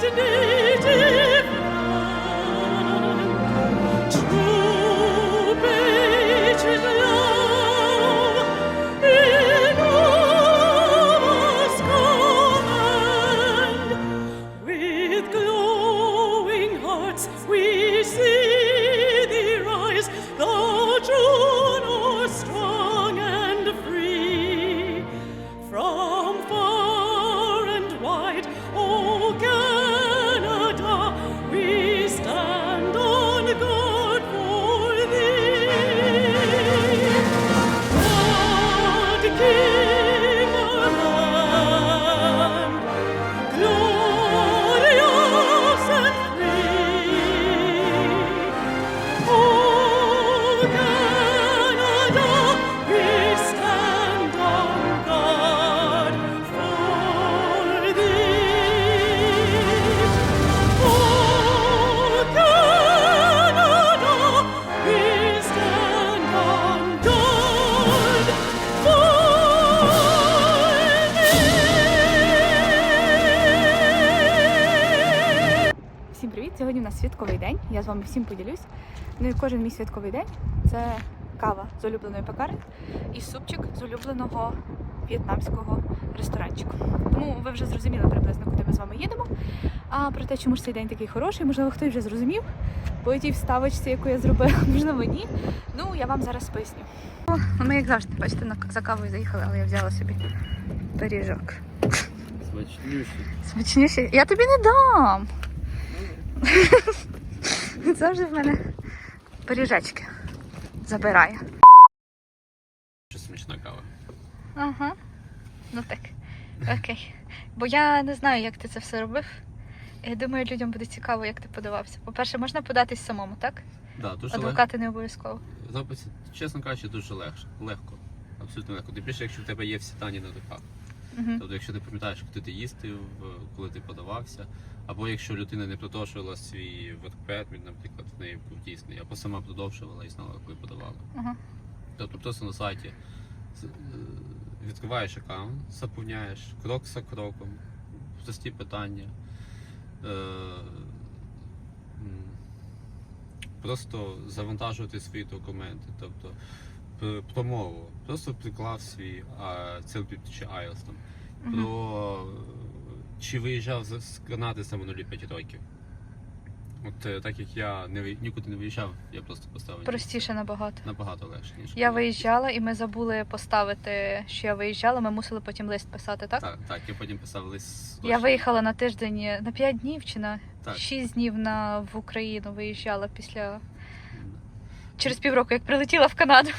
to do. День. Я з вами всім поділюсь. Ну і кожен мій святковий день це кава з улюбленої пекарні і супчик з улюбленого в'єтнамського ресторанчику. Тому ви вже зрозуміли приблизно, куди ми з вами їдемо. А про те, чому ж цей день такий хороший, можливо, хтось вже зрозумів по тій вставочці, яку я зробила, можливо, ні. Ну, я вам зараз поясню. Ми, як завжди, бачите, за кавою заїхали, але я взяла собі пиріжок. Смачнющий. Смачніше. Я тобі не дам. Завжди в мене пиріжечки забирає. Що смачна кава. Ага. Ну так. Окей. Бо я не знаю, як ти це все робив. Я думаю, людям буде цікаво, як ти подавався. По-перше, можна податись самому, так? Да, дуже. Адвокати не обов'язково. Запис, чесно кажучи, дуже легше. Легко. Абсолютно легко. Тим більше, якщо в тебе є всі дані на руках. Угу. Тобто, якщо ти пам'ятаєш, куди ти їздив, коли ти подавався, або якщо людина не продовжувала свій воркпедміт, наприклад, в неї був дійсний, або сама продовжувала і знала, коли подавала. Ага. Тобто просто на сайті е, відкриваєш аккаунт, заповняєш крок за кроком, прості питання. Е, Просто завантажувати свої документи, тобто про мову. Просто приклав свій а, чи IELTS там. Про чи виїжджав з Канади саме 0,5 років. От е, так як я не нікуди не виїжджав, я просто поставив Простіше набагато. набагато легше, ніж Я виїжджала і ми забули поставити, що я виїжджала. Ми мусили потім лист писати, так? Так, так, я потім писав лист. Я виїхала на тиждень на 5 днів чи на Так. 6 днів на в Україну виїжджала після через півроку, як прилетіла в Канаду.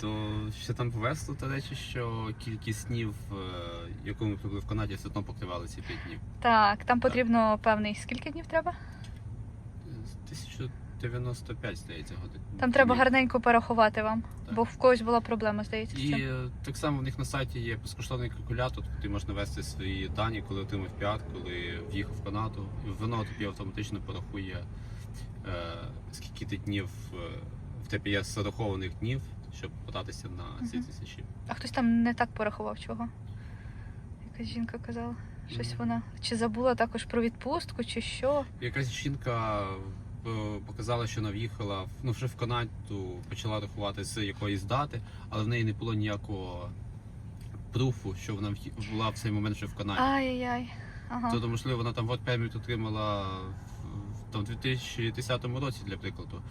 То ще там повезло, до речі, що кількість днів, е, яку ми пробули в Канаді, все одно покривали ці 5 днів. Так, там потрібно певний скільки днів треба? 1095, здається, годин. Там треба гарненько порахувати вам, Так. бо в когось була проблема, здається. І цим. е, так само в них на сайті є безкоштовний калькулятор, куди можна ввести свої дані, коли отримав п'ят, коли в'їхав в Канаду. І воно тобі автоматично порахує, скільки ти днів е, в тебе є зарахованих днів, щоб податися на ці тисячі. А хтось там не так порахував чого. Якась жінка казала. Щось вона чи забула також про відпустку, чи що. Якась жінка е, показала, що вона в'їхала ну, вже в Канаду, почала рахувати з якоїсь дати, але в неї не було ніякого пруфу, що вона була в цей момент вже в Канаді. Ай-яй-яй. Ага. Тобто, можливо, вона там вот перміт отримала в, в 2010 році, для прикладу.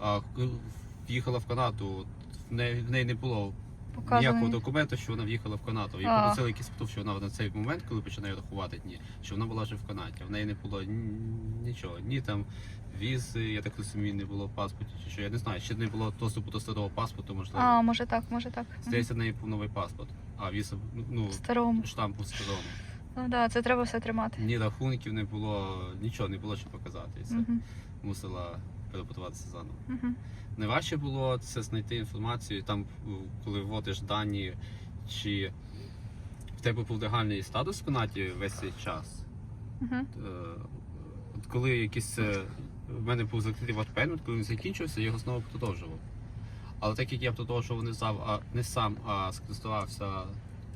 А в'їхала в Канаду, в неї, в неї не було ніякого документу, що вона в'їхала в Канаду. І А. попросили якийсь пруф, що вона на цей момент, коли починає рахувати дні, що вона була вже в Канаді. В неї не було ні- нічого, ні там візи, я так розумію, не було паспорту чи що. Я не знаю, ще не було доступу до старого паспорту, можливо. А, може так, може так. Мгм. Здається, в неї був новий паспорт. А віза, ну, Старому. штамп старому. Ну так, да, це треба все тримати. Ні рахунків не було, нічого не було що показати. І це Угу. мусила перепутуватися заново. Угу. Найважче було це знайти інформацію, там, коли вводиш дані, чи в тебе був легальний статус в Канаді весь цей час. Угу. Е, От коли якийсь е, в мене був закритий permit, коли він закінчився, я його знову продовжував. Але так як я продовжував не сам, а не сам, а скористувався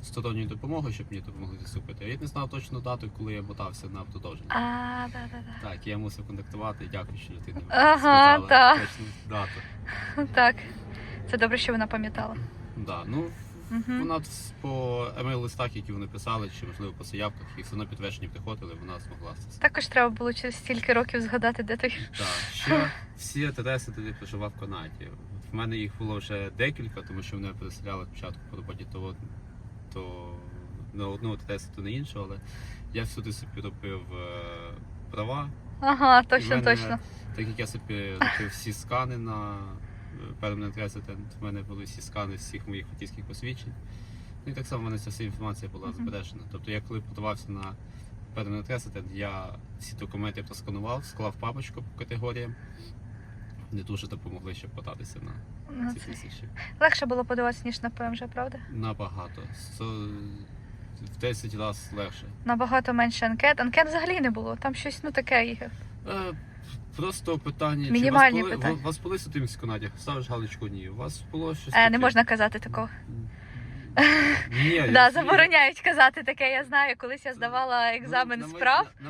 сторонньої допомоги, щоб мені допомогли заступити. Я не знав точно дату, коли я мотався на продовження. А, да, да, да. Так, я мусив контактувати. Дякую, що ти мені Ага, сказала та. точну дату. Так. Це добре, що вона пам'ятала. Да, ну Мгм. вона по емейл-листах, які вони писали, чи можливо по заявках, їх все одно підтверджені приходили, вона змогла це. Також треба було через стільки років згадати, де той. Так, ще всі АТДСи тоді проживав в Канаді. В мене їх було вже декілька, тому що мене переселяли спочатку по роботі то, от- то на одну АТДС, то на іншу, але я всюди собі робив е, права. Ага, точно, мене, точно. Так як я собі робив всі скани на е, Permanent Resident, в мене були всі скани всіх моїх водійських посвідчень. Ну і так само в мене ця вся інформація була Мгм. збережена. Тобто я коли подавався на Permanent Resident, я всі документи просканував, склав папочку по категоріям. Не дуже допомогли, щоб податися на Ну, ці це тисячі. Легше було подаватися, ніж на ПМЖ, правда? Набагато. Сто- В 10 разів легше. Набагато менше анкет. Анкет взагалі не було. Там щось ну таке. і- Е, Просто питання, Мінімальні чи вас були, питання. вас були судимості в Канаді? Ставиш галочку ні. У вас було щось Е, не можна казати такого. Ні, Да, забороняють казати таке. Я знаю, колись я здавала Ну, екзамен на з на- на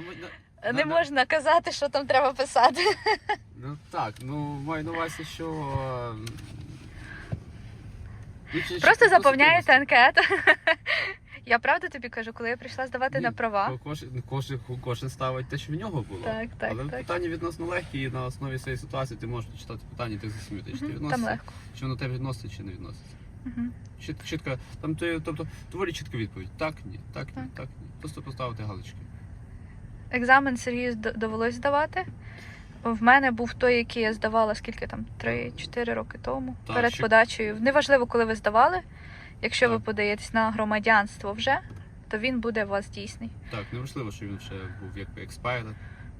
на- Не на- можна казати, що там треба писати. Ну так, ну маю на увазі, що. ну, чи- Просто ну, заповняєте анкету. Я правду тобі кажу, коли я прийшла здавати Ні, на права. Кожен, кожен, кожен ставить те, що в нього було. Так, так, Але так. питання відносно легкі, і на основі цієї ситуації ти можеш читати питання, і ти засміти, чи ти Мгм, Там відноситься, легко. чи воно тебе відноситься, чи не відноситься. Мгм. Чіт, чітко, там ти, тобто, доволі чітка відповідь. Так, ні, так, ні, Так. так, ні. Просто поставити галочки. Екзамен Сергію довелось здавати. В мене був той, який я здавала скільки там 3-4 роки тому Так, перед ще- подачею. Неважливо, коли ви здавали. Якщо ви подаєтесь на громадянство вже, то він буде у вас дійсний. Так, неважливо, що він ще був якби експайр.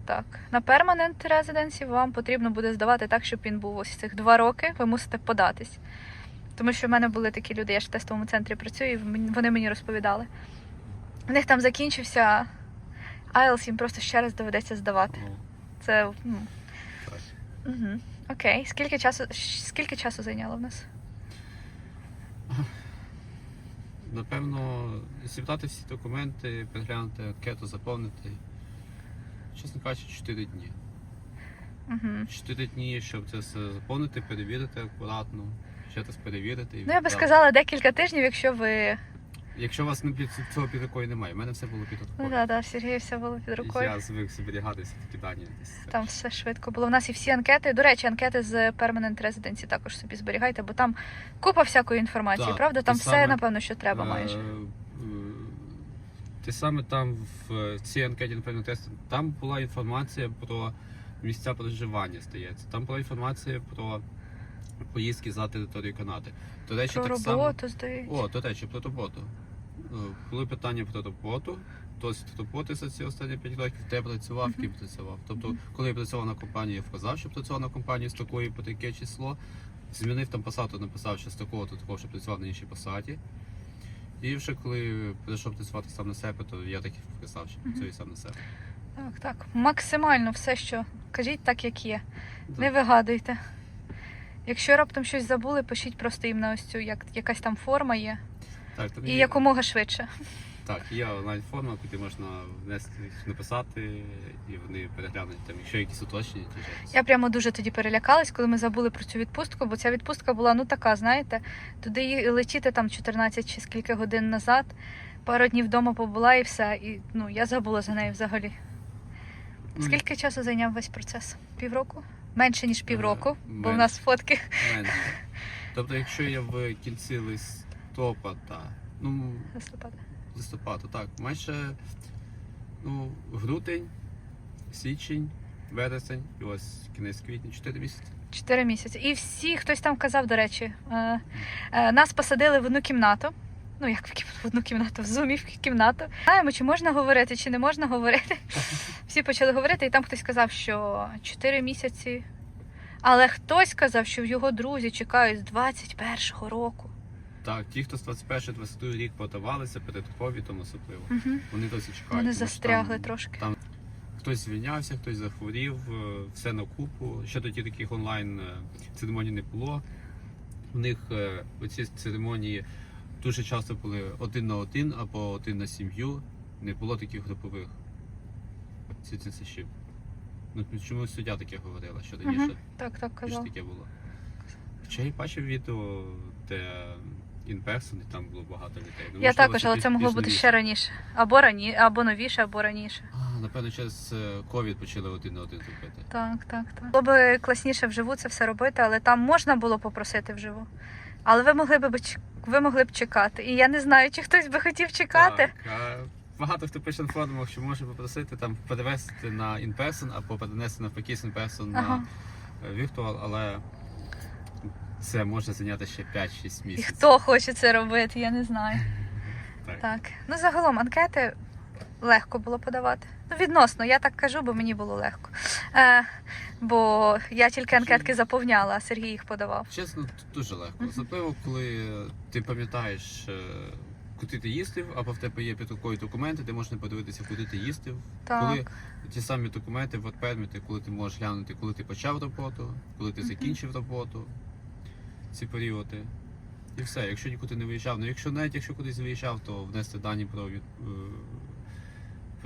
Так, на перманент резиденсі вам потрібно буде здавати так, щоб він був ось цих два роки. Ви мусите податись. Тому що в мене були такі люди, я ж в тестовому центрі працюю, і вони мені розповідали. У них там закінчився IELTS, їм просто ще раз доведеться здавати. Це ну, угу. окей. Скільки часу скільки часу зайняло в нас? Напевно, зібрати всі документи, переглянути анкету, заповнити. Чесно кажучи, 4 дні. Угу. 4 дні, щоб це все заповнити, перевірити акуратно, ще раз перевірити. і Ну я би сказала декілька тижнів, якщо ви. Якщо у вас не під цього під рукою немає, у мене все було під Ну рукою. да, да, в Сергія все було під рукою. Я звик зберігати всі такі дані. Там все швидко було. У нас і всі анкети. До речі, анкети з Permanent Residency також собі зберігайте, бо там купа всякої інформації, Так, правда? Там все, саме, напевно, що треба Е, майже. е, Те саме там в цій анкеті, напевно, тест, там була інформація про місця проживання, здається. Там була інформація про поїздки за територією Канади. До речі, Про так само. роботу, здається. О, до речі, про роботу. Е, Були питання про роботу. Роботи за ці останні 5 років, де працював, ким працював. Тобто, коли я працював на компанії, я вказав, що працював на компанії з такої по таке число. Змінив там посаду, написав, що з такого то такого, що працював на іншій посаді. І вже коли прийшов працювати сам на себе, то я так і вписав, що працюю сам на себе. Так, так. Максимально все, що кажіть так, як є. Да. Не вигадуйте. Якщо раптом щось забули, пишіть просто їм на ось цю, як якась там форма є. Так, там І є, якомога швидше. так, є онлайн форма, куди можна внести, написати, і вони переглянуть там, якщо якісь уточнення, то. Я прямо дуже тоді перелякалась, коли ми забули про цю відпустку, бо ця відпустка була ну така, знаєте, туди летіти там 14 чи скільки годин назад, пару днів вдома побула і все. І ну я забула за нею взагалі. Ну, Скільки часу зайняв весь процес? Півроку? Менше ніж півроку, бо в нас фотки. менше. Тобто, якщо я в кінці листопада, ну, Листопада. листопада, так, майже ну, грудень, січень, вересень і ось кінець квітня, 4 місяці. Чотири місяці. І всі, хтось там казав, до речі, е, е, нас посадили в одну кімнату. Ну, як в в одну кімнату, в зумі в кімнату. Знаємо, чи можна говорити, чи не можна говорити. Всі почали говорити, і там хтось сказав, що 4 місяці. Але хтось сказав, що його друзі чекають з 21-го року. Так, ті, хто з 21-22 рік подавалися перед ковідом особливо, Угу. вони досі чекають. Вони застрягли там трошки. там Хтось звільнявся, хтось захворів, е, все на купу. Ще тоді таких онлайн е, церемоній не було. У них е, оці церемонії дуже часто були один на один або один на сім'ю. Не було таких групових цінцешів. Ну чому суддя таке говорила, що раніше Мгм. Так, так казав. таке було. Хоча я бачив відео, де in person, і там було багато людей. Ну, Я також, але це могло бути ще раніше. Або рані, або новіше, або раніше. А, напевно, через ковід почали один на один робити. Так, так, так. Було б класніше вживу це все робити, але там можна було попросити вживу. Але ви могли б ви могли б чекати. І я не знаю, чи хтось би хотів чекати. Так, а багато хто пише на форумах, що може попросити там перевести на in person або перенести навпаки з in person Ага. на е, virtual, але це може зайняти ще 5-6 І хто хоче це робити, я не знаю. Так. Так. Ну, загалом анкети легко було подавати. Ну, відносно, я так кажу, бо мені було легко. Е, бо я тільки анкетки заповняла, а Сергій їх подавав. Чесно, дуже легко. Особливо, коли ти пам'ятаєш, е, куди ти їздив, або в тебе є під рукою документи, де можна подивитися, куди ти їздив. Так. Коли ті самі документи, в перміти, коли ти можеш глянути, коли ти почав роботу, коли ти закінчив роботу, ці періоди. І все, якщо нікуди не виїжджав. Ну якщо навіть якщо кудись виїжджав, то внести дані про, від, е,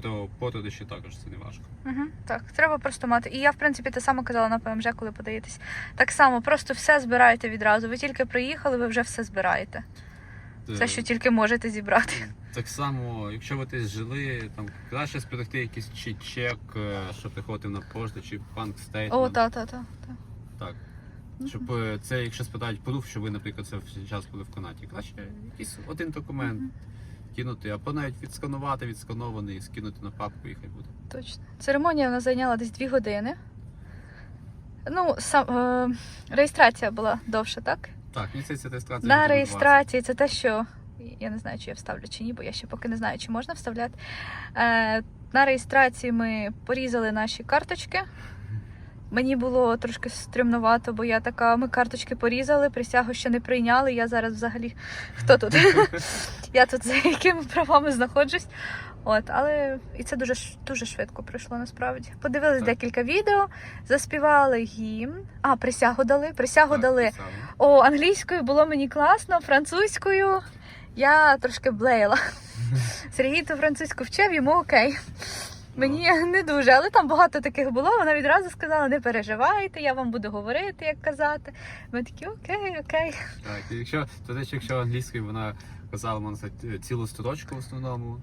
про подорожі також це не важко. Угу, так, треба просто мати. І я, в принципі, те саме казала на ПМЖ, коли подаєтесь. Так само, просто все збираєте відразу. Ви тільки приїхали, ви вже все збираєте. Все, Е, що тільки можете зібрати. Так само, якщо ви десь жили, там краще зберегти якийсь чи чек, е, що приходив на пошту, чи банк стейтмент. О, та, та, та. та. Так. Щоб е, це, якщо спитають порух, що ви, наприклад, це в час були в Канаді, краще якийсь один документ кинути, або навіть відсканувати, відсканований, скинути на папку і хай буде. Точно. Церемонія в нас зайняла десь дві години. Ну, сам, е, реєстрація була довше, так? Так, мені здається, реєстрація. На реєстрації це те, що я не знаю, чи я вставлю чи ні, бо я ще поки не знаю, чи можна вставляти. Е, на реєстрації ми порізали наші карточки. Мені було трошки стрімновато, бо я така, ми карточки порізали, присягу ще не прийняли. Я зараз взагалі хто тут? я тут за якими правами знаходжусь. От, але і це дуже дуже швидко пройшло насправді. Подивились декілька відео, заспівали гімн. А, присягу дали. Присягу Так, дали. само. О, англійською було мені класно, французькою я трошки блеяла. Сергій то французьку вчив, йому окей. Мені не дуже, але там багато таких було. Вона відразу сказала: не переживайте, я вам буду говорити, як казати. Ми такі окей, окей. Так, і якщо, то речі, якщо англійською вона казала, можна сказати, цілу строчку в основному,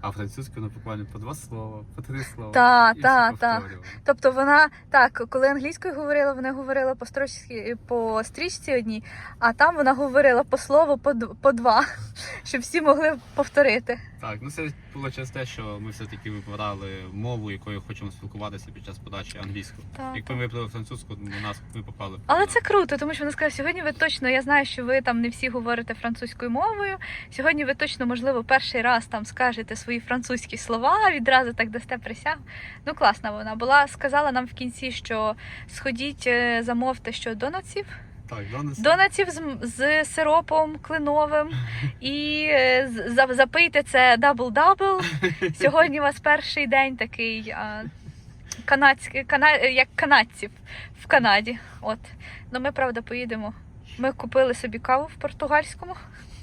а французькою вона буквально по два слова, по три слова. Та, і всі та, та. повторювали. Тобто вона так, коли англійською говорила, вона говорила по строчці по стрічці одній, а там вона говорила по слову по, по два, щоб всі могли повторити. Так, ну це було через те, що ми все-таки вибирали мову, якою хочемо спілкуватися під час подачі англійську. Так, Якби ми вибрали французьку, у нас ми попали. Але це круто, тому що вона сказала, сьогодні ви точно, я знаю, що ви там не всі говорите французькою мовою. Сьогодні ви точно, можливо, перший раз там скажете свої французькі слова, відразу так дасте присягу. Ну, класна вона була. Сказала нам в кінці, що сходіть, е, замовте, що донатів. Так, донес. Донатів з, з сиропом кленовим і е, за- запийте це дабл-дабл. Сьогодні у вас перший день такий а, канадський, кана, як канадців в Канаді. От. Ну ми правда поїдемо. Ми купили собі каву в португальському,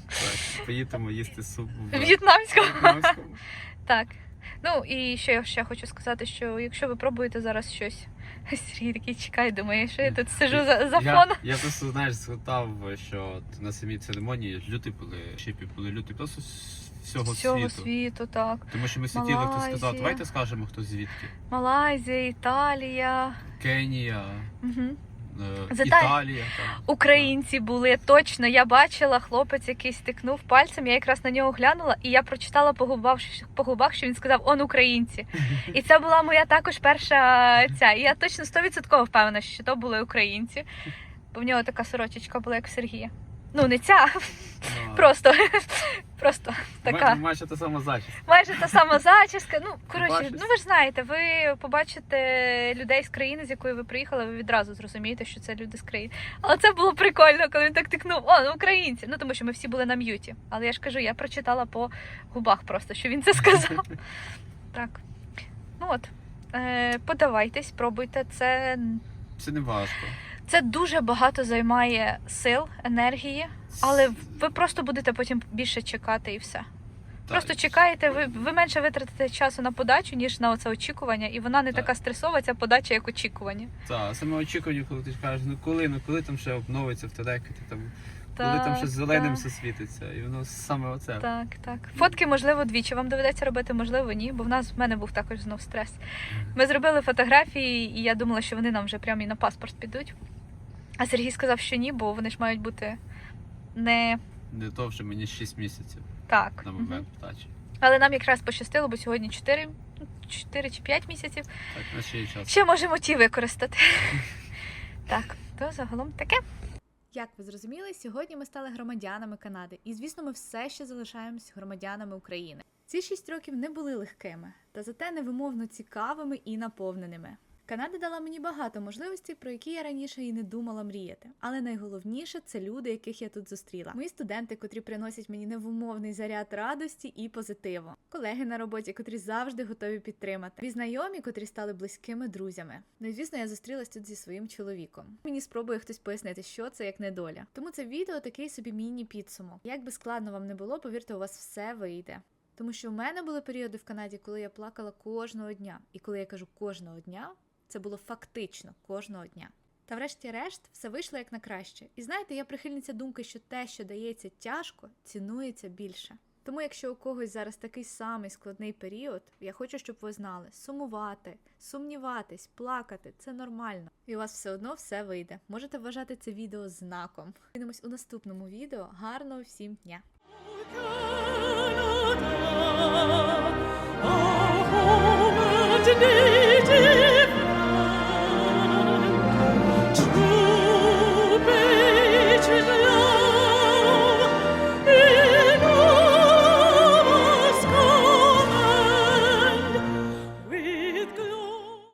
Так, поїдемо їсти суп в в'єтнамському. в'єтнамському. Так. Ну і що я ще хочу сказати, що якщо ви пробуєте зараз щось. Сергій такий чекає, думає, що я тут сижу за, за Я, фоном. я просто знаєш, згадав, що от на самій церемонії люди були, шипі були люди просто з всього, Всього світу. світу, так. Тому що ми сиділи, хто сказав, Малайзія. давайте скажемо, хто звідки. Малайзія, Італія. Кенія, Угу. Е, Італія. Там. Українці були точно. Я бачила, хлопець який стикнув пальцем. Я якраз на нього глянула, і я прочитала по губах, по губах, що він сказав он українці. І це була моя також перша ця. І я точно 100% впевнена, що то були українці. Бо в нього така сорочечка була, як в Сергія. Ну, не ця, Ну, просто, просто така. Майже та сама зачіска. Майже та сама зачіска. Ну, коротше, ну ви ж знаєте, ви побачите людей з країни, з якої ви приїхали, ви відразу зрозумієте, що це люди з країни. Але це було прикольно, коли він так тикнув. О, ну українці. Ну тому що ми всі були на м'юті. Але я ж кажу, я прочитала по губах просто, що він це сказав. Так. Ну от. Е, подавайтесь, пробуйте. Це Це не важко. Це дуже багато займає сил, енергії, але ви просто будете потім більше чекати і все. Просто чекаєте, ви, ви менше витратите часу на подачу, ніж на оце очікування, і вона не Так. така стресова, ця подача, як очікування. Так, саме очікування, коли ти кажеш, ну коли, ну коли там ще обновиться в телекаті, там, коли там Так, ще зеленим так. все світиться. І воно саме оце. Так, так. Фотки, можливо, двічі вам доведеться робити, можливо, ні, бо в нас в мене був також знов стрес. Ми зробили фотографії, і я думала, що вони нам вже прямо і на паспорт підуть. А Сергій сказав, що ні, бо вони ж мають бути не Не то, що мені 6 місяців так. на момент подачі. Але нам якраз пощастило, бо сьогодні 4, 4 чи 5 місяців. Так, на ще є час. Ще можемо ті використати. Так, то загалом таке. Як ви зрозуміли, сьогодні ми стали громадянами Канади, і звісно, ми все ще залишаємось громадянами України. Ці шість років не були легкими, та зате невимовно цікавими і наповненими. Канада дала мені багато можливостей, про які я раніше і не думала мріяти. Але найголовніше це люди, яких я тут зустріла. Мої студенти, котрі приносять мені невимовний заряд радості і позитиву. Колеги на роботі, котрі завжди готові підтримати. Мої знайомі, котрі стали близькими друзями. Ну і звісно, я зустрілась тут зі своїм чоловіком. Мені спробує хтось пояснити, що це як недоля. Тому це відео такий собі міні-підсумок. Як би складно вам не було, повірте, у вас все вийде. Тому що в мене були періоди в Канаді, коли я плакала кожного дня. І коли я кажу кожного дня, це було фактично кожного дня. Та врешті-решт все вийшло як на краще. І знаєте, я прихильниця думки, що те, що дається тяжко, цінується більше. Тому, якщо у когось зараз такий самий складний період, я хочу, щоб ви знали, сумувати, сумніватись, плакати це нормально. І у вас все одно все вийде. Можете вважати це відео знаком. Зустрінемось у наступному відео. Гарного всім дня!